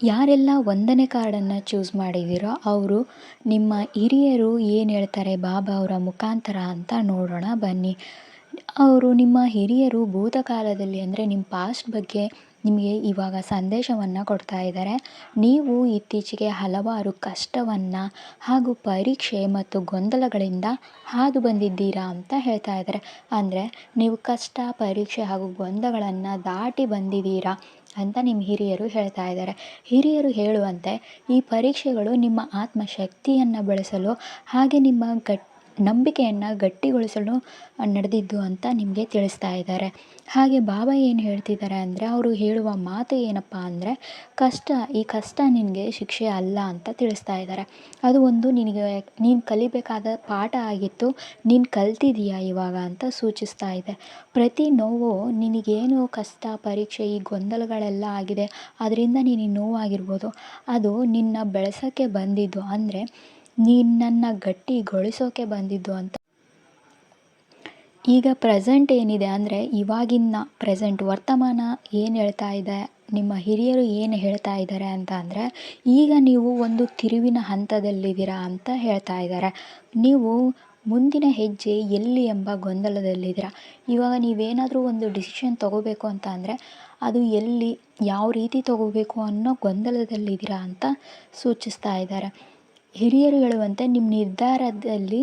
ಯಾರೆಲ್ಲ ಒಂದನೇ ಕಾರ್ಡನ್ನು ಚೂಸ್ ಮಾಡಿದ್ದೀರೋ ಅವರು ನಿಮ್ಮ ಹಿರಿಯರು ಏನು ಹೇಳ್ತಾರೆ ಬಾಬಾ ಅವರ ಮುಖಾಂತರ ಅಂತ ನೋಡೋಣ, ಬನ್ನಿ. ಅವರು ನಿಮ್ಮ ಹಿರಿಯರು ಭೂತಕಾಲದಲ್ಲಿ ಅಂದರೆ ನಿಮ್ಮ ಪಾಸ್ಟ್ ಬಗ್ಗೆ ನಿಮಗೆ ಇವಾಗ ಸಂದೇಶವನ್ನು ಕೊಡ್ತಾ ಇದ್ದಾರೆ ನೀವು ಇತ್ತೀಚೆಗೆ ಹಲವಾರು ಕಷ್ಟವನ್ನು ಹಾಗೂ ಪರೀಕ್ಷೆ ಮತ್ತು ಗೊಂದಲಗಳಿಂದ ಹಾದು ಬಂದಿದ್ದೀರಾ ಅಂತ ಹೇಳ್ತಾ ಇದ್ದಾರೆ ಅಂದರೆ ನೀವು ಕಷ್ಟ, ಪರೀಕ್ಷೆ ಹಾಗೂ ಗೊಂದಲಗಳನ್ನು ದಾಟಿ ಬಂದಿದ್ದೀರಾ. ಅಂತ ನಿಮ್ಮ ಹಿರಿಯರು ಹೇಳ್ತಾ ಇದ್ದಾರೆ. ಹಿರಿಯರು ಹೇಳುವಂತೆ ಈ ಪರೀಕ್ಷೆಗಳು ನಿಮ್ಮ ಆತ್ಮಶಕ್ತಿಯನ್ನು ಬೆಳೆಸಲು ಹಾಗೆ ನಿಮ್ಮ ಗಟ್ ನಂಬಿಕೆಯನ್ನು ಗಟ್ಟಿಗೊಳಿಸಲು ನಡೆದಿದ್ದು ಅಂತ ನಿಮಗೆ ತಿಳಿಸ್ತಾ ಇದ್ದಾರೆ. ಹಾಗೆ ಬಾಬಾ ಏನು ಹೇಳ್ತಿದ್ದಾರೆ ಅಂದರೆ, ಅವರು ಹೇಳುವ ಮಾತು ಏನಪ್ಪ ಅಂದರೆ, ಕಷ್ಟ, ಈ ಕಷ್ಟ ನಿನಗೆ ಶಿಕ್ಷೆ ಅಲ್ಲ ಅಂತ ತಿಳಿಸ್ತಾ ಇದ್ದಾರೆ. ಅದು ಒಂದು ನಿನಗೆ, ನೀನು ಕಲಿಬೇಕಾದ ಪಾಠ ಆಗಿತ್ತು, ನೀನು ಕಲ್ತಿದೀಯಾ ಇವಾಗ ಅಂತ ಸೂಚಿಸ್ತಾ ಇದೆ. ಪ್ರತಿ ನೋವು ನಿನಗೇನು ಕಷ್ಟ, ಪರೀಕ್ಷೆ, ಈ ಗೊಂದಲಗಳೆಲ್ಲ ಆಗಿದೆ ಅದರಿಂದ ನಿನಗೆ ನೋವಾಗಿರ್ಬೋದು. ಅದು ನಿನ್ನ ಬೆಳೆಸೋಕ್ಕೆ ಬಂದಿದ್ದು ಅಂದರೆ ನಿನ್ನನ್ನು ಗಟ್ಟಿಗೊಳಿಸೋಕೆ ಬಂದಿದ್ದು ಅಂತ. ಈಗ ಪ್ರೆಸೆಂಟ್ ಏನಿದೆ ಅಂದರೆ ಇವಾಗಿನ ಪ್ರೆಸೆಂಟ್ ವರ್ತಮಾನ ಏನು ಹೇಳ್ತಾ ಇದೆ, ನಿಮ್ಮ ಹಿರಿಯರು ಏನು ಹೇಳ್ತಾ ಇದ್ದಾರೆ ಅಂತ ಅಂದರೆ ಈಗ ನೀವು ಒಂದು ತಿರುವಿನ ಹಂತದಲ್ಲಿದ್ದೀರಾ ಅಂತ ಹೇಳ್ತಾ ಇದ್ದಾರೆ ನೀವು ಮುಂದಿನ ಹೆಜ್ಜೆ ಎಲ್ಲಿ ಎಂಬ ಗೊಂದಲದಲ್ಲಿದ್ದೀರಾ? ಇವಾಗ ನೀವೇನಾದರೂ ಒಂದು ಡಿಸಿಷನ್ ತೊಗೋಬೇಕು ಅಂತ ಅಂದರೆ ಅದು ಎಲ್ಲಿ, ಯಾವ ರೀತಿ ತೊಗೋಬೇಕು ಅನ್ನೋ ಗೊಂದಲದಲ್ಲಿದ್ದೀರಾ ಅಂತ ಸೂಚಿಸ್ತಾ ಇದ್ದಾರೆ ಹಿರಿಯರು ಹೇಳುವಂತೆ ನಿಮ್ಮ ನಿರ್ಧಾರದಲ್ಲಿ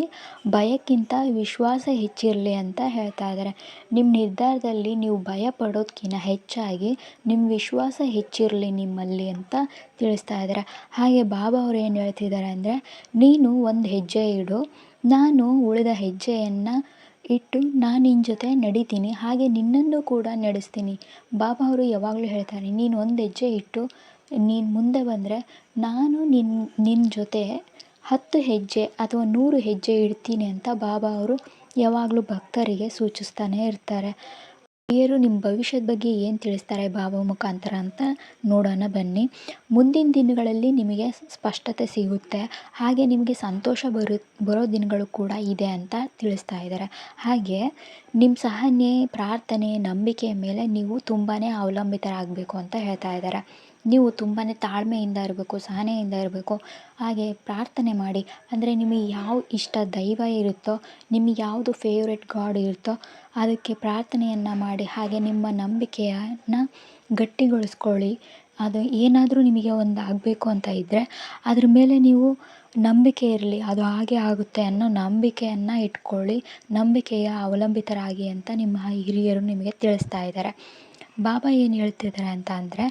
ಭಯಕ್ಕಿಂತ ವಿಶ್ವಾಸ ಹೆಚ್ಚಿರಲಿ ಅಂತ ಹೇಳ್ತಾ ಇದ್ದಾರೆ ನಿಮ್ಮ ನಿರ್ಧಾರದಲ್ಲಿ ನೀವು ಭಯ ಪಡೋದಕ್ಕಿಂತ ಹೆಚ್ಚಾಗಿ ನಿಮ್ಮ ವಿಶ್ವಾಸ ಹೆಚ್ಚಿರಲಿ ನಿಮ್ಮಲ್ಲಿ ಅಂತ ತಿಳಿಸ್ತಾ ಇದ್ದಾರೆ ಹಾಗೆ ಬಾಬಾ ಅವರು ಏನು ಹೇಳ್ತಿದ್ದಾರೆ ಅಂದರೆ, ನೀನು ಒಂದು ಹೆಜ್ಜೆ ಇಡು, ನಾನು ಉಳಿದ ಹೆಜ್ಜೆಯನ್ನು ಇಟ್ಟು ನಾನು ನಿನ್ನ ಜೊತೆ ನಡೀತೀನಿ, ಹಾಗೆ ನಿನ್ನನ್ನು ಕೂಡ ನಡೆಸ್ತೀನಿ. ಬಾಬಾ ಅವರು ಯಾವಾಗಲೂ ಹೇಳ್ತಾರೆ, ನೀನು ಒಂದು ಹೆಜ್ಜೆ ಇಟ್ಟು ನೀನು ಮುಂದೆ ಬಂದರೆ ನಾನು ನಿನ್ನ ನಿನ್ನ ಜೊತೆ ಹತ್ತು ಹೆಜ್ಜೆ ಅಥವಾ ನೂರು ಹೆಜ್ಜೆ ಇಡ್ತೀನಿ ಅಂತ ಬಾಬಾ ಅವರು ಯಾವಾಗಲೂ ಭಕ್ತರಿಗೆ ಸೂಚಿಸ್ತಾನೆ ಇರ್ತಾರೆ. ಹಿರಿಯರು ನಿಮ್ಮ ಭವಿಷ್ಯದ ಬಗ್ಗೆ ಏನು ತಿಳಿಸ್ತಾರೆ ಬಾಬಾ ಮುಖಾಂತರ ಅಂತ ನೋಡೋಣ ಬನ್ನಿ. ಮುಂದಿನ ದಿನಗಳಲ್ಲಿ ನಿಮಗೆ ಸ್ಪಷ್ಟತೆ ಸಿಗುತ್ತೆ. ಹಾಗೆ ನಿಮಗೆ ಸಂತೋಷ ಬರು, ಬರೋ ದಿನಗಳು ಕೂಡ ಇದೆ ಅಂತ ತಿಳಿಸ್ತಾ ಇದ್ದಾರೆ. ಹಾಗೆ ನಿಮ್ಮ ಸಹನೆ, ಪ್ರಾರ್ಥನೆ, ನಂಬಿಕೆಯ ಮೇಲೆ ನೀವು ತುಂಬಾ ಅವಲಂಬಿತರಾಗಬೇಕು ಅಂತ ಹೇಳ್ತಾ ಇದ್ದಾರೆ. ನೀವು ತುಂಬಾ ತಾಳ್ಮೆಯಿಂದ ಇರಬೇಕು, ಸಹನೆಯಿಂದ ಇರಬೇಕು. ಹಾಗೆ ಪ್ರಾರ್ಥನೆ ಮಾಡಿ. ಅಂದರೆ ನಿಮಗೆ ಯಾವ ಇಷ್ಟ ದೈವ ಇರುತ್ತೋ, ನಿಮಗೆ ಯಾವುದು ಫೇವ್ರೆಟ್ ಗಾಡ್ ಇರುತ್ತೋ, ಅದಕ್ಕೆ ಪ್ರಾರ್ಥನೆಯನ್ನು ಮಾಡಿ. ಹಾಗೆ ನಿಮ್ಮ ನಂಬಿಕೆಯನ್ನು ಗಟ್ಟಿಗೊಳಿಸ್ಕೊಳ್ಳಿ. ಅದು ಏನಾದರೂ ನಿಮಗೆ ಒಂದು ಆಗಬೇಕು ಅಂತ ಇದ್ದರೆ ಅದ್ರ ಮೇಲೆ ನೀವು ನಂಬಿಕೆ ಇರಲಿ. ಅದು ಹಾಗೆ ಆಗುತ್ತೆ ಅನ್ನೋ ನಂಬಿಕೆಯನ್ನು ಇಟ್ಕೊಳ್ಳಿ. ನಂಬಿಕೆಯ ಅವಲಂಬಿತರಾಗಿ ಅಂತ ನಿಮ್ಮ ಹಿರಿಯರು ನಿಮಗೆ ತಿಳಿಸ್ತಾ ಇದ್ದಾರೆ. ಬಾಬಾ ಏನು ಹೇಳ್ತಿದ್ದಾರೆ ಅಂತ ಅಂದರೆ,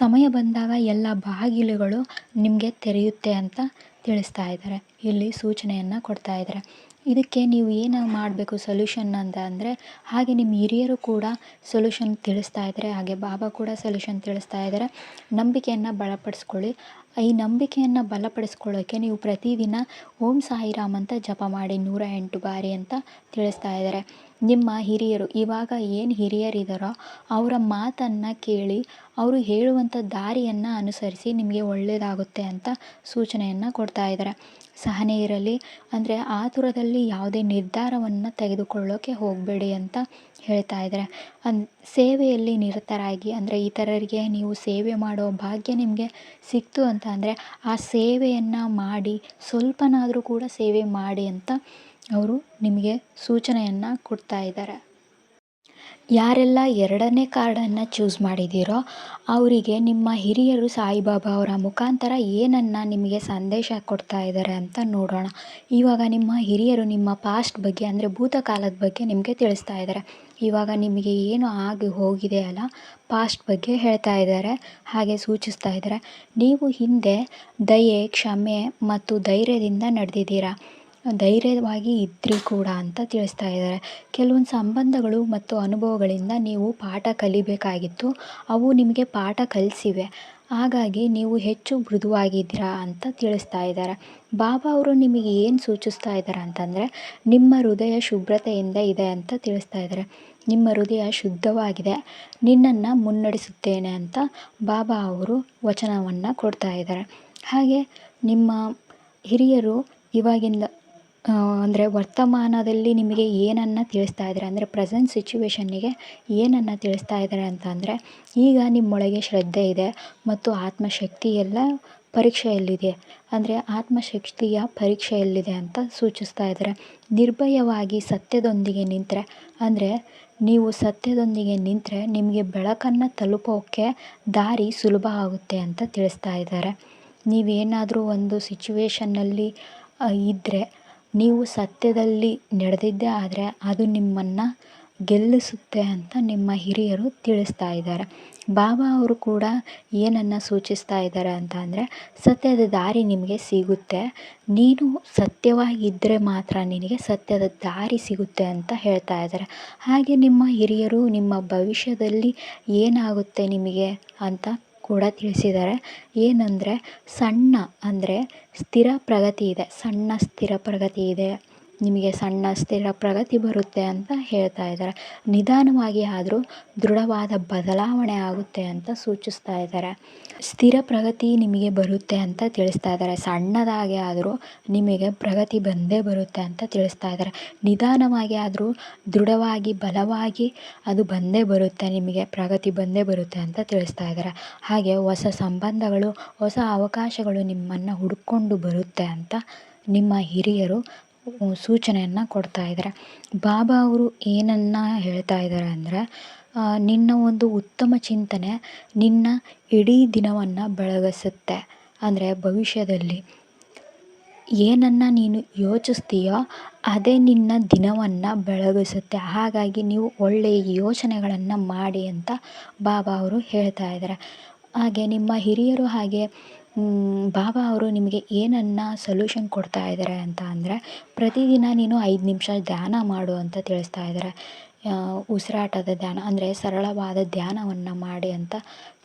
ಸಮಯ ಬಂದಾಗ ಎಲ್ಲ ಬಾಗಿಲುಗಳು ನಿಮಗೆ ತೆರೆಯುತ್ತೆ ಅಂತ ತಿಳಿಸ್ತಾ ಇದ್ದಾರೆ ಇಲ್ಲಿ ಸೂಚನೆಯನ್ನು ಕೊಡ್ತಾ ಇದ್ದಾರೆ ಇದಕ್ಕೆ ನೀವು ಏನು ಮಾಡಬೇಕು ಸೊಲ್ಯೂಷನ್ ಅಂತ ಅಂದರೆ, ಹಾಗೆ ನಿಮ್ಮ ಹಿರಿಯರು ಕೂಡ ಸೊಲ್ಯೂಷನ್ ತಿಳಿಸ್ತಾ ಇದ್ದಾರೆ ಹಾಗೆ ಬಾಬಾ ಕೂಡ ಸೊಲ್ಯೂಷನ್ ತಿಳಿಸ್ತಾ ಇದ್ದಾರೆ ನಂಬಿಕೆಯನ್ನು ಬಲಪಡಿಸ್ಕೊಳ್ಳಿ. ಈ ನಂಬಿಕೆಯನ್ನು ಬಲಪಡಿಸ್ಕೊಳ್ಳೋಕ್ಕೆ ನೀವು ಪ್ರತಿದಿನ ಓಂ ಸಾಯಿರಾಮ್ ಅಂತ ಜಪ ಮಾಡಿ, ನೂರ ಎಂಟು ಬಾರಿ ಅಂತ ತಿಳಿಸ್ತಾ ಇದ್ದಾರೆ ನಿಮ್ಮ ಹಿರಿಯರು, ಇವಾಗ ಏನು ಹಿರಿಯರಿದ್ದಾರೋ ಅವರ ಮಾತನ್ನು ಕೇಳಿ, ಅವರು ಹೇಳುವಂಥ ದಾರಿಯನ್ನು ಅನುಸರಿಸಿ ನಿಮಗೆ ಒಳ್ಳೆಯದಾಗುತ್ತೆ ಅಂತ ಸೂಚನೆಯನ್ನು ಕೊಡ್ತಾ ಇದ್ದಾರೆ ಸಹನೆ ಇರಲಿ, ಅಂದರೆ ಆತುರದಲ್ಲಿ ಯಾವುದೇ ನಿರ್ಧಾರವನ್ನು ತೆಗೆದುಕೊಳ್ಳೋಕೆ ಹೋಗಬೇಡಿ ಅಂತ ಹೇಳ್ತಾ ಇದ್ದಾರೆ ಅನ್, ಸೇವೆಯಲ್ಲಿ ನಿರತರಾಗಿ, ಅಂದರೆ ಇತರರಿಗೆ ನೀವು ಸೇವೆ ಮಾಡೋ ಭಾಗ್ಯ ನಿಮಗೆ ಸಿಕ್ತು ಅಂತ ಅಂದರೆ ಆ ಸೇವೆಯನ್ನು ಮಾಡಿ, ಸ್ವಲ್ಪನಾದರೂ ಕೂಡ ಸೇವೆ ಮಾಡಿ ಅಂತ ಅವರು ನಿಮಗೆ ಸೂಚನೆಯನ್ನು ಕೊಡ್ತಾ ಇದ್ದಾರೆ. ಯಾರೆಲ್ಲ ಎರಡನೇ ಕಾರ್ಡನ್ನು ಚೂಸ್ ಮಾಡಿದ್ದೀರೋ ಅವರಿಗೆ ನಿಮ್ಮ ಹಿರಿಯರು ಸಾಯಿಬಾಬಾ ಅವರ ಮುಖಾಂತರ ಏನನ್ನು ನಿಮಗೆ ಸಂದೇಶ ಕೊಡ್ತಾ ಇದ್ದಾರೆ ಅಂತ ನೋಡೋಣ. ಇವಾಗ ನಿಮ್ಮ ಹಿರಿಯರು ನಿಮ್ಮ ಪಾಸ್ಟ್ ಬಗ್ಗೆ ಅಂದರೆ ಭೂತಕಾಲದ ಬಗ್ಗೆ ನಿಮಗೆ ತಿಳಿಸ್ತಾ ಇದ್ದಾರೆ. ಇವಾಗ ನಿಮಗೆ ಏನು ಆಗಿ ಹೋಗಿದೆ ಅಲ್ಲ ಪಾಸ್ಟ್ ಬಗ್ಗೆ ಹೇಳ್ತಾ ಇದ್ದಾರೆ, ಹಾಗೆ ಸೂಚಿಸ್ತಾ ಇದ್ದಾರೆ. ನೀವು ಹಿಂದೆ ದಯೆ, ಕ್ಷಮೆ ಮತ್ತು ಧೈರ್ಯದಿಂದ ನಡೆದಿದ್ದೀರಾ? ಧೈರ್ಯವಾಗಿ ಇದ್ರಿ ಕೂಡ ಅಂತ ತಿಳಿಸ್ತಾ ಇದ್ದಾರೆ. ಕೆಲವೊಂದು ಸಂಬಂಧಗಳು ಮತ್ತು ಅನುಭವಗಳಿಂದ ನೀವು ಪಾಠ ಕಲಿಬೇಕಾಗಿತ್ತು. ಅವು ನಿಮಗೆ ಪಾಠ ಕಲಿಸಿವೆ. ಹಾಗಾಗಿ ನೀವು ಹೆಚ್ಚು ಮೃದುವಾಗಿದ್ದೀರಾ ಅಂತ ತಿಳಿಸ್ತಾ ಇದ್ದಾರೆ. ಬಾಬಾ ಅವರು ನಿಮಗೆ ಏನು ಸೂಚಿಸ್ತಾ ಇದ್ದಾರೆ ಅಂತಂದರೆ, ನಿಮ್ಮ ಹೃದಯ ಶುಭ್ರತೆಯಿಂದ ಇದೆ ಅಂತ ತಿಳಿಸ್ತಾ ಇದ್ದಾರೆ. ನಿಮ್ಮ ಹೃದಯ ಶುದ್ಧವಾಗಿದೆ. ನಿನ್ನನ್ನು ಮುನ್ನಡೆಸುತ್ತೇನೆ ಅಂತ ಬಾಬಾ ಅವರು ವಚನವನ್ನು ಕೊಡ್ತಾ ಇದ್ದಾರೆ. ಹಾಗೆ ನಿಮ್ಮ ಹಿರಿಯರು ಇವಾಗಿಂದ ಅಂದರೆ ವರ್ತಮಾನದಲ್ಲಿ ನಿಮಗೆ ಏನನ್ನು ತಿಳಿಸ್ತಾ ಇದ್ದಾರೆ? ಅಂದರೆ ಪ್ರೆಸೆಂಟ್ ಸಿಚುವೇಶನ್ನಿಗೆ ಏನನ್ನು ತಿಳಿಸ್ತಾ ಇದ್ದಾರೆ ಅಂತ ಅಂದರೆ, ಈಗ ನಿಮ್ಮೊಳಗೆ ಶ್ರದ್ಧೆ ಇದೆ ಮತ್ತು ಆತ್ಮಶಕ್ತಿ ಎಲ್ಲ ಪರೀಕ್ಷೆಯಲ್ಲಿದೆ. ಅಂದರೆ ಆತ್ಮಶಕ್ತಿಯ ಪರೀಕ್ಷೆಯಲ್ಲಿದೆ ಅಂತ ಸೂಚಿಸ್ತಾ ಇದ್ದಾರೆ. ನಿರ್ಭಯವಾಗಿ ಸತ್ಯದೊಂದಿಗೆ ನಿಂತರೆ, ಅಂದರೆ ನೀವು ಸತ್ಯದೊಂದಿಗೆ ನಿಂತರೆ ನಿಮಗೆ ಬೆಳಕನ್ನು ತಲುಪೋಕ್ಕೆ ದಾರಿ ಸುಲಭ ಆಗುತ್ತೆ ಅಂತ ತಿಳಿಸ್ತಾ ಇದ್ದಾರೆ. ನೀವೇನಾದರೂ ಒಂದು ಸಿಚುವೇಶನ್ನಲ್ಲಿ ಇದ್ದರೆ ನೀವು ಸತ್ಯದಲ್ಲಿ ನಡೆದಿದ್ದೇ ಆದರೆ ಅದು ನಿಮ್ಮನ್ನು ಗೆಲ್ಲಿಸುತ್ತೆ ಅಂತ ನಿಮ್ಮ ಹಿರಿಯರು ತಿಳಿಸ್ತಾ ಇದ್ದಾರೆ. ಬಾಬಾ ಅವರು ಕೂಡ ಏನನ್ನು ಸೂಚಿಸ್ತಾ ಇದ್ದಾರೆ ಅಂತ ಅಂದರೆ, ಸತ್ಯದ ದಾರಿ ನಿಮಗೆ ಸಿಗುತ್ತೆ. ನೀನು ಸತ್ಯವಾಗಿದ್ದರೆ ಮಾತ್ರ ನಿನಗೆ ಸತ್ಯದ ದಾರಿ ಸಿಗುತ್ತೆ ಅಂತ ಹೇಳ್ತಾ ಇದ್ದಾರೆ. ಹಾಗೆ ನಿಮ್ಮ ಹಿರಿಯರು ನಿಮ್ಮ ಭವಿಷ್ಯದಲ್ಲಿ ಏನಾಗುತ್ತೆ ನಿಮಗೆ? ಅಂತ ಕೂಡ ತಿಳಿಸಿದ್ದಾರೆ. ಏನಂದರೆ ಸಣ್ಣ ಅಂದರೆ ಸ್ಥಿರ ಪ್ರಗತಿ ಇದೆ. ಸಣ್ಣ ಸ್ಥಿರ ಪ್ರಗತಿ ಇದೆ. ನಿಮಗೆ ಸಣ್ಣ ಸ್ಥಿರ ಪ್ರಗತಿ ಬರುತ್ತೆ ಅಂತ ಹೇಳ್ತಾ ಇದ್ದಾರೆ. ನಿಧಾನವಾಗಿ ಆದರೂ ದೃಢವಾದ ಬದಲಾವಣೆ ಆಗುತ್ತೆ ಅಂತ ಸೂಚಿಸ್ತಾ ಇದ್ದಾರೆ. ಸ್ಥಿರ ಪ್ರಗತಿ ನಿಮಗೆ ಬರುತ್ತೆ ಅಂತ ತಿಳಿಸ್ತಾ ಇದ್ದಾರೆ. ಸಣ್ಣದಾಗಿ ಆದರೂ ನಿಮಗೆ ಪ್ರಗತಿ ಬಂದೇ ಬರುತ್ತೆ ಅಂತ ತಿಳಿಸ್ತಾ ಇದ್ದಾರೆ. ನಿಧಾನವಾಗಿ ಆದರೂ ದೃಢವಾಗಿ, ಬಲವಾಗಿ ಅದು ಬಂದೇ ಬರುತ್ತೆ, ನಿಮಗೆ ಪ್ರಗತಿ ಬಂದೇ ಬರುತ್ತೆ ಅಂತ ತಿಳಿಸ್ತಾ ಇದ್ದಾರೆ. ಹಾಗೆ ಹೊಸ ಸಂಬಂಧಗಳು, ಹೊಸ ಅವಕಾಶಗಳು ನಿಮ್ಮನ್ನು ಹುಡುಕೊಂಡು ಬರುತ್ತೆ ಅಂತ ನಿಮ್ಮ ಹಿರಿಯರು ಸೂಚನೆಯನ್ನು ಕೊಡ್ತಾ ಇದ್ದಾರೆ ಬಾಬಾ ಅವರು ಏನನ್ನು ಹೇಳ್ತಾ ಇದ್ದಾರೆ ಅಂದರೆ ನಿನ್ನ ಒಂದು ಉತ್ತಮ ಚಿಂತನೆ ನಿನ್ನ ಇಡೀ ದಿನವನ್ನು ಬೆಳಗಿಸುತ್ತೆ. ಅಂದರೆ ಭವಿಷ್ಯದಲ್ಲಿ ಏನನ್ನು ನೀನು ಯೋಚಿಸ್ತೀಯೋ ಅದೇ ನಿನ್ನ ದಿನವನ್ನು ಬೆಳಗಿಸುತ್ತೆ. ಹಾಗಾಗಿ ನೀವು ಒಳ್ಳೆಯ ಯೋಚನೆಗಳನ್ನು ಮಾಡಿ ಅಂತ ಬಾಬಾ ಅವರು ಹೇಳ್ತಾ ಇದ್ದಾರೆ ಹಾಗೆ ನಿಮ್ಮ ಹಿರಿಯರು ಹಾಗೆ ಬಾಬಾ ಅವರು ನಿಮಗೆ ಏನನ್ನು ಸೊಲ್ಯೂಷನ್ ಕೊಡ್ತಾ ಇದ್ದಾರೆ ಅಂತ ಅಂದರೆ, ಪ್ರತಿದಿನ ನೀನು ಐದು ನಿಮಿಷ ಧ್ಯಾನ ಮಾಡು ಅಂತ ತಿಳಿಸ್ತಾ ಇದ್ದಾರೆ ಉಸಿರಾಟದ ಧ್ಯಾನ, ಅಂದರೆ ಸರಳವಾದ ಧ್ಯಾನವನ್ನು ಮಾಡಿ ಅಂತ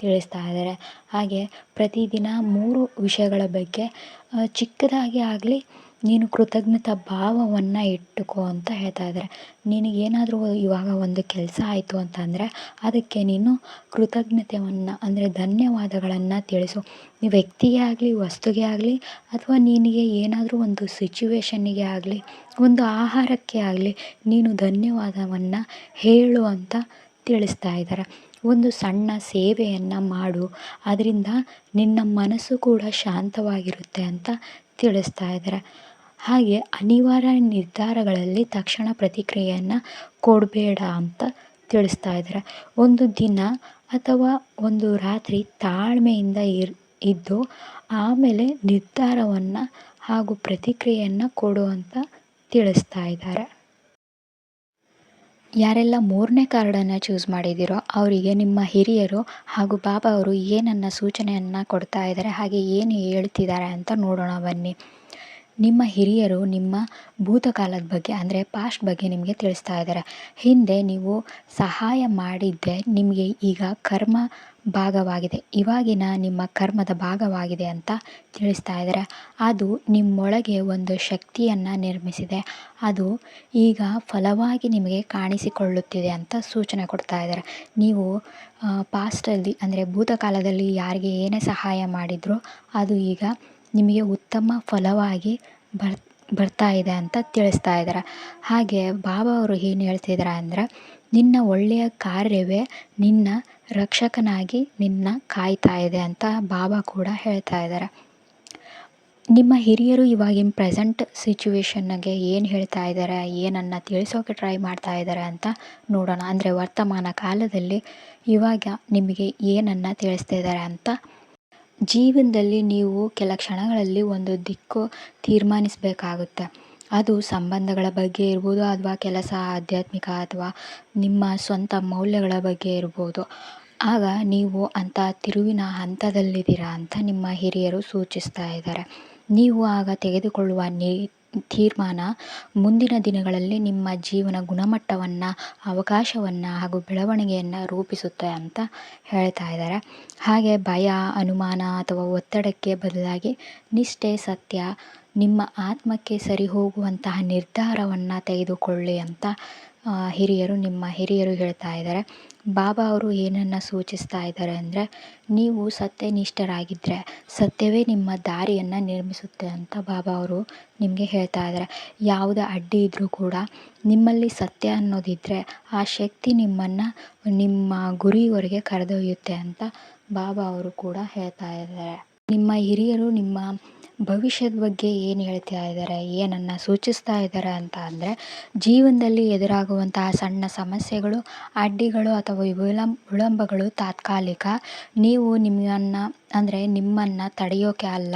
ತಿಳಿಸ್ತಾ ಇದ್ದಾರೆ ಹಾಗೆ ಪ್ರತಿದಿನ ಮೂರು ವಿಷಯಗಳ ಬಗ್ಗೆ ಚಿಕ್ಕದಾಗಿ ಆಗಲಿ ನೀನು ಕೃತಜ್ಞತಾ ಭಾವವನ್ನು ಇಟ್ಟುಕೋ ಅಂತ ಹೇಳ್ತಾ ಇದ್ದಾರೆ. ನಿನಗೇನಾದರೂ ಇವಾಗ ಒಂದು ಕೆಲಸ ಆಯಿತು ಅಂತಂದರೆ ಅದಕ್ಕೆ ನೀನು ಕೃತಜ್ಞತೆಯನ್ನು ಅಂದರೆ ಧನ್ಯವಾದಗಳನ್ನು ತಿಳಿಸು. ವ್ಯಕ್ತಿಗೆ ಆಗಲಿ, ವಸ್ತುಗೆ ಆಗಲಿ, ಅಥವಾ ನಿನಗೆ ಏನಾದರೂ ಒಂದು ಸಿಚುವೇಶನ್ನಿಗೆ ಆಗಲಿ, ಒಂದು ಆಹಾರಕ್ಕೆ ಆಗಲಿ ನೀನು ಧನ್ಯವಾದವನ್ನು ಹೇಳು ಅಂತ ತಿಳಿಸ್ತಾ ಇದ್ದಾರೆ. ಒಂದು ಸಣ್ಣ ಸೇವೆಯನ್ನು ಮಾಡು. ಅದರಿಂದ ನಿನ್ನ ಮನಸ್ಸು ಕೂಡ ಶಾಂತವಾಗಿರುತ್ತೆ ಅಂತ ತಿಳಿಸ್ತಾ ಇದ್ದಾರೆ. ಹಾಗೆ ಅನಿವಾರ್ಯ ನಿರ್ಧಾರಗಳಲ್ಲಿ ತಕ್ಷಣ ಪ್ರತಿಕ್ರಿಯೆಯನ್ನು ಕೊಡಬೇಡ ಅಂತ ತಿಳಿಸ್ತಾ ಇದ್ದಾರೆ. ಒಂದು ದಿನ ಅಥವಾ ಒಂದು ರಾತ್ರಿ ತಾಳ್ಮೆಯಿಂದ ಇರ್, ಇದ್ದು ಆಮೇಲೆ ನಿರ್ಧಾರವನ್ನು ಹಾಗೂ ಪ್ರತಿಕ್ರಿಯೆಯನ್ನು ಕೊಡು ಅಂತ ತಿಳಿಸ್ತಾ ಇದ್ದಾರೆ. ಯಾರೆಲ್ಲ ಮೂರನೇ ಕಾರ್ಡನ್ನು ಚೂಸ್ ಮಾಡಿದ್ದೀರೋ ಅವರಿಗೆ ನಿಮ್ಮ ಹಿರಿಯರು ಹಾಗೂ ಬಾಬಾ ಅವರು ಏನನ್ನು ಸೂಚನೆಯನ್ನು ಕೊಡ್ತಾ ಇದ್ದಾರೆ, ಹಾಗೆ ಏನು ಹೇಳ್ತಿದ್ದಾರೆ ಅಂತ ನೋಡೋಣ ಬನ್ನಿ. ನಿಮ್ಮ ಹಿರಿಯರು ನಿಮ್ಮ ಭೂತಕಾಲದ ಬಗ್ಗೆ, ಅಂದರೆ ಪಾಸ್ಟ್ ಬಗ್ಗೆ ನಿಮಗೆ ತಿಳಿಸ್ತಾ ಇದ್ದಾರೆ. ಹಿಂದೆ ನೀವು ಸಹಾಯ ಮಾಡಿದ್ದೆ, ನಿಮಗೆ ಈಗ ಕರ್ಮ ಭಾಗವಾಗಿದೆ. ಇವಾಗಿನ ನಿಮ್ಮ ಕರ್ಮದ ಭಾಗವಾಗಿದೆ ಅಂತ ತಿಳಿಸ್ತಾ ಇದ್ದಾರೆ. ಅದು ನಿಮ್ಮೊಳಗೆ ಒಂದು ಶಕ್ತಿಯನ್ನು ನಿರ್ಮಿಸಿದೆ. ಅದು ಈಗ ಫಲವಾಗಿ ನಿಮಗೆ ಕಾಣಿಸಿಕೊಳ್ಳುತ್ತಿದೆ ಅಂತ ಸೂಚನೆ ಕೊಡ್ತಾ ಇದ್ದಾರೆ. ನೀವು ಪಾಸ್ಟಲ್ಲಿ ಅಂದರೆ ಭೂತಕಾಲದಲ್ಲಿ ಯಾರಿಗೆ ಏನೇ ಸಹಾಯ ಮಾಡಿದರೂ ಅದು ಈಗ ನಿಮಗೆ ಉತ್ತಮ ಫಲವಾಗಿ ಬರ್, ಬರ್ತಾ ಇದೆ ಅಂತ ತಿಳಿಸ್ತಾ ಇದ್ದಾರೆ. ಹಾಗೆ ಬಾಬಾ ಅವರು ಏನು ಹೇಳ್ತಿದ್ದಾರೆ ಅಂದರೆ, ನಿನ್ನ ಒಳ್ಳೆಯ ಕಾರ್ಯವೇ ನಿನ್ನ ರಕ್ಷಕನಾಗಿ ನಿನ್ನ ಕಾಯ್ತಾ ಇದೆ ಅಂತ ಬಾಬಾ ಕೂಡ ಹೇಳ್ತಾ ಇದ್ದಾರೆ. ನಿಮ್ಮ ಹಿರಿಯರು ಇವಾಗಿನ ಪ್ರೆಸೆಂಟ್ ಸಿಚುವೇಶನ್ಗೆ ಏನು ಹೇಳ್ತಾ ಇದ್ದಾರೆ, ಏನನ್ನು ತಿಳಿಸೋಕೆ ಟ್ರೈ ಮಾಡ್ತಾ ಇದ್ದಾರೆ ಅಂತ ನೋಡೋಣ. ಅಂದರೆ ವರ್ತಮಾನ ಕಾಲದಲ್ಲಿ ಇವಾಗ ನಿಮಗೆ ಏನನ್ನು ತಿಳಿಸ್ತಿದ್ದಾರೆ ಅಂತ ಜೀವನದಲ್ಲಿ ನೀವು ಕೆಲ ಕ್ಷಣಗಳಲ್ಲಿ ಒಂದು ದಿಕ್ಕು ತೀರ್ಮಾನಿಸಬೇಕಾಗುತ್ತೆ. ಅದು ಸಂಬಂಧಗಳ ಬಗ್ಗೆ ಇರ್ಬೋದು ಅಥವಾ ಕೆಲಸ, ಆಧ್ಯಾತ್ಮಿಕ ಅಥವಾ ನಿಮ್ಮ ಸ್ವಂತ ಮೌಲ್ಯಗಳ ಬಗ್ಗೆ ಇರ್ಬೋದು. ಆಗ ನೀವು ಅಂಥ ತಿರುವಿನ ಹಂತದಲ್ಲಿದ್ದೀರಾ ಅಂತ ನಿಮ್ಮ ಹಿರಿಯರು ಸೂಚಿಸ್ತಾ ಇದ್ದಾರೆ. ನೀವು ಆಗ ತೆಗೆದುಕೊಳ್ಳುವ ನಿ ತೀರ್ಮಾನ ಮುಂದಿನ ದಿನಗಳಲ್ಲಿ ನಿಮ್ಮ ಜೀವನ ಗುಣಮಟ್ಟವನ್ನು, ಅವಕಾಶವನ್ನು ಹಾಗೂ ಬೆಳವಣಿಗೆಯನ್ನು ರೂಪಿಸುತ್ತೆ ಅಂತ ಹೇಳ್ತಾ ಇದ್ದಾರೆ. ಹಾಗೆ ಭಯ, ಅನುಮಾನ ಅಥವಾ ಒತ್ತಡಕ್ಕೆ ಬದಲಾಗಿ ನಿಷ್ಠೆ, ಸತ್ಯ, ನಿಮ್ಮ ಆತ್ಮಕ್ಕೆ ಸರಿ ಹೋಗುವಂತಹ ನಿರ್ಧಾರವನ್ನು ತೆಗೆದುಕೊಳ್ಳಿ ಅಂತ ಹಿರಿಯರು, ನಿಮ್ಮ ಹಿರಿಯರು ಹೇಳ್ತಾ ಇದ್ದಾರೆ. ಬಾಬಾ ಅವರು ಏನನ್ನು ಸೂಚಿಸ್ತಾ ಇದ್ದಾರೆ ಅಂದರೆ, ನೀವು ಸತ್ಯನಿಷ್ಠರಾಗಿದ್ದರೆ ಸತ್ಯವೇ ನಿಮ್ಮ ದಾರಿಯನ್ನು ನಿರ್ಮಿಸುತ್ತೆ ಅಂತ ಬಾಬಾ ಅವರು ನಿಮಗೆ ಹೇಳ್ತಾ ಇದ್ದಾರೆ. ಯಾವುದೇ ಅಡ್ಡಿ ಇದ್ದರೂ ಕೂಡ ನಿಮ್ಮಲ್ಲಿ ಸತ್ಯ ಅನ್ನೋದಿದ್ದರೆ ಆ ಶಕ್ತಿ ನಿಮ್ಮನ್ನು ನಿಮ್ಮ ಗುರಿವರೆಗೆ ಕರೆದೊಯ್ಯುತ್ತೆ ಅಂತ ಬಾಬಾ ಅವರು ಕೂಡ ಹೇಳ್ತಾ ಇದ್ದಾರೆ. ನಿಮ್ಮ ಹಿರಿಯರು, ನಿಮ್ಮ ಭವಿಷ್ಯದ ಬಗ್ಗೆ ಏನು ಹೇಳ್ತಾ ಇದ್ದಾರೆ ಏನನ್ನು ಸೂಚಿಸ್ತಾ ಇದ್ದಾರೆ ಅಂತ ಅಂದರೆ, ಜೀವನದಲ್ಲಿ ಎದುರಾಗುವಂತಹ ಸಣ್ಣ ಸಮಸ್ಯೆಗಳು, ಅಡ್ಡಿಗಳು ಅಥವಾ ವಿಳಂಬ ವಿಳಂಬಗಳು ತಾತ್ಕಾಲಿಕ. ನೀವು ನಿಮ್ಮನ್ನು ಅಂದರೆ ನಿಮ್ಮನ್ನು ತಡೆಯೋಕೆ ಅಲ್ಲ,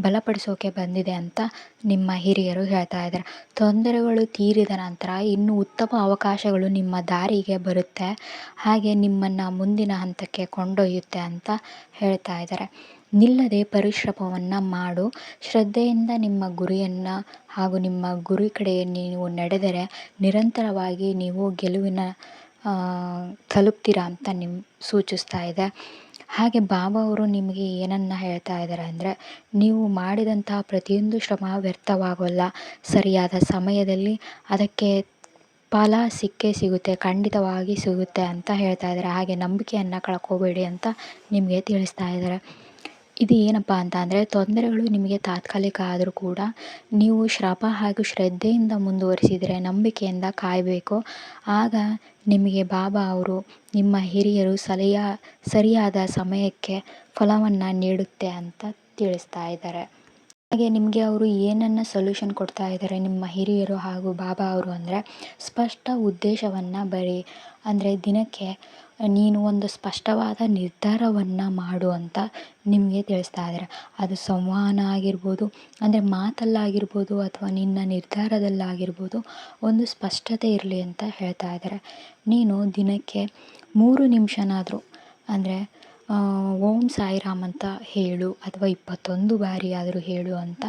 ಬಲಪಡಿಸೋಕೆ ಬಂದಿದೆ ಅಂತ ನಿಮ್ಮ ಹಿರಿಯರು ಹೇಳ್ತಾ ಇದ್ದಾರೆ ತೊಂದರೆಗಳು ತೀರಿದ ನಂತರ ಇನ್ನೂ ಉತ್ತಮ ಅವಕಾಶಗಳು ನಿಮ್ಮ ದಾರಿಗೆ ಬರುತ್ತೆ. ಹಾಗೆ ನಿಮ್ಮನ್ನು ಮುಂದಿನ ಹಂತಕ್ಕೆ ಕೊಂಡೊಯ್ಯುತ್ತೆ ಅಂತ ಹೇಳ್ತಾ ಇದ್ದಾರೆ ನಿಲ್ಲದೆ ಪರಿಶ್ರಮವನ್ನು ಮಾಡು. ಶ್ರದ್ಧೆಯಿಂದ ನಿಮ್ಮ ಗುರಿಯನ್ನು ಹಾಗೂ ನಿಮ್ಮ ಗುರಿ ಕಡೆ ನೀವು ನಡೆದರೆ ನಿರಂತರವಾಗಿ ನೀವು ಗೆಲುವಿನ ತಲುಪ್ತೀರ ಅಂತ ನಿಮ್ಮ ಸೂಚಿಸ್ತಾ ಇದೆ. ಹಾಗೆ ಬಾಬಾ ಅವರು ನಿಮಗೆ ಏನನ್ನು ಹೇಳ್ತಾ ಇದ್ದಾರೆ ಅಂದರೆ, ನೀವು ಮಾಡಿದಂತಹ ಪ್ರತಿಯೊಂದು ಶ್ರಮ ವ್ಯರ್ಥವಾಗೋಲ್ಲ. ಸರಿಯಾದ ಸಮಯದಲ್ಲಿ ಅದಕ್ಕೆ ಫಲ ಸಿಕ್ಕೇ ಸಿಗುತ್ತೆ, ಖಂಡಿತವಾಗಿ ಸಿಗುತ್ತೆ ಅಂತ ಹೇಳ್ತಾ ಇದ್ದಾರೆ ಹಾಗೆ ನಂಬಿಕೆಯನ್ನು ಕಳ್ಕೋಬೇಡಿ ಅಂತ ನಿಮಗೆ ತಿಳಿಸ್ತಾ ಇದ್ದಾರೆ ಇದು ಏನಪ್ಪ ಅಂತ ಅಂದರೆ ತೊಂದರೆಗಳು ನಿಮಗೆ ತಾತ್ಕಾಲಿಕ ಆದರೂ ಕೂಡ ನೀವು ಶ್ರಮ ಹಾಗೂ ಶ್ರದ್ಧೆಯಿಂದ ಮುಂದುವರಿಸಿದರೆ ನಂಬಿಕೆಯಿಂದ ಕಾಯಬೇಕು. ಆಗ ನಿಮಗೆ ಬಾಬಾ ಅವರು ನಿಮ್ಮ ಹಿರಿಯರು ಸಲಹೆ ಸರಿಯಾದ ಸಮಯಕ್ಕೆ ಫಲವನ್ನು ನೀಡುತ್ತೆ ಅಂತ ತಿಳಿಸ್ತಾ ಇದ್ದಾರೆ. ಹಾಗೆ ನಿಮಗೆ ಅವರು ಏನನ್ನು ಸೊಲ್ಯೂಷನ್ ಕೊಡ್ತಾ ಇದ್ದಾರೆ ನಿಮ್ಮ ಹಿರಿಯರು ಹಾಗೂ ಬಾಬಾ ಅವರು ಅಂದರೆ ಸ್ಪಷ್ಟ ಉದ್ದೇಶವನ್ನು ಬರೀ ಅಂದರೆ ದಿನಕ್ಕೆ ನೀನು ಒಂದು ಸ್ಪಷ್ಟವಾದ ನಿರ್ಧಾರವನ್ನು ಮಾಡು ಅಂತ ನಿಮಗೆ ತಿಳಿಸ್ತಾ ಇದ್ದಾರೆ. ಅದು ಸಂವಹನ ಆಗಿರ್ಬೋದು ಅಂದರೆ ಮಾತಲ್ಲಾಗಿರ್ಬೋದು ಅಥವಾ ನಿನ್ನ ನಿರ್ಧಾರದಲ್ಲಾಗಿರ್ಬೋದು ಒಂದು ಸ್ಪಷ್ಟತೆ ಇರಲಿ ಅಂತ ಹೇಳ್ತಾ ಇದ್ದಾರೆ. ನೀನು ದಿನಕ್ಕೆ ಮೂರು ನಿಮಿಷನಾದರೂ, ಅಂದರೆ ಓಂ ಸಾಯಿರಾಮ್ ಅಂತ ಹೇಳು ಅಥವಾ ಇಪ್ಪತ್ತೊಂದು ಬಾರಿ ಆದರೂ ಹೇಳು ಅಂತ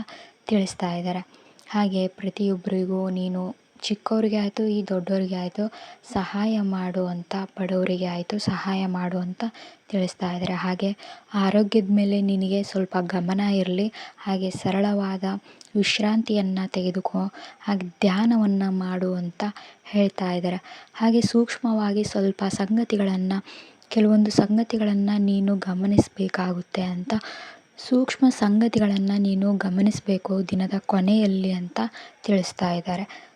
ತಿಳಿಸ್ತಾ ಇದ್ದಾರೆ. ಹಾಗೆ ಪ್ರತಿಯೊಬ್ಬರಿಗೂ ನೀನು ಚಿಕ್ಕವರಿಗೆ ಆಯಿತು, ಈ ದೊಡ್ಡವರಿಗೆ ಆಯಿತು, ಸಹಾಯ ಮಾಡುವಂಥ ಬಡವರಿಗೆ ಆಯಿತು, ಸಹಾಯ ಮಾಡು ತಿಳಿಸ್ತಾ ಇದ್ದಾರೆ. ಹಾಗೆ ಆರೋಗ್ಯದ ಮೇಲೆ ನಿನಗೆ ಸ್ವಲ್ಪ ಗಮನ ಇರಲಿ, ಹಾಗೆ ಸರಳವಾದ ವಿಶ್ರಾಂತಿಯನ್ನು ತೆಗೆದುಕೋ, ಹಾಗೆ ಧ್ಯಾನವನ್ನು ಮಾಡು ಅಂತ ಹೇಳ್ತಾ ಇದ್ದಾರೆ. ಹಾಗೆ ಸೂಕ್ಷ್ಮವಾಗಿ ಸ್ವಲ್ಪ ಸಂಗತಿಗಳನ್ನು, ಕೆಲವೊಂದು ಸಂಗತಿಗಳನ್ನು ನೀನು ಗಮನಿಸಬೇಕಾಗುತ್ತೆ ಅಂತ, ಸೂಕ್ಷ್ಮ ಸಂಗತಿಗಳನ್ನು ನೀನು ಗಮನಿಸಬೇಕು ದಿನದ ಕೊನೆಯಲ್ಲಿ ಅಂತ ತಿಳಿಸ್ತಾ ಇದ್ದಾರೆ.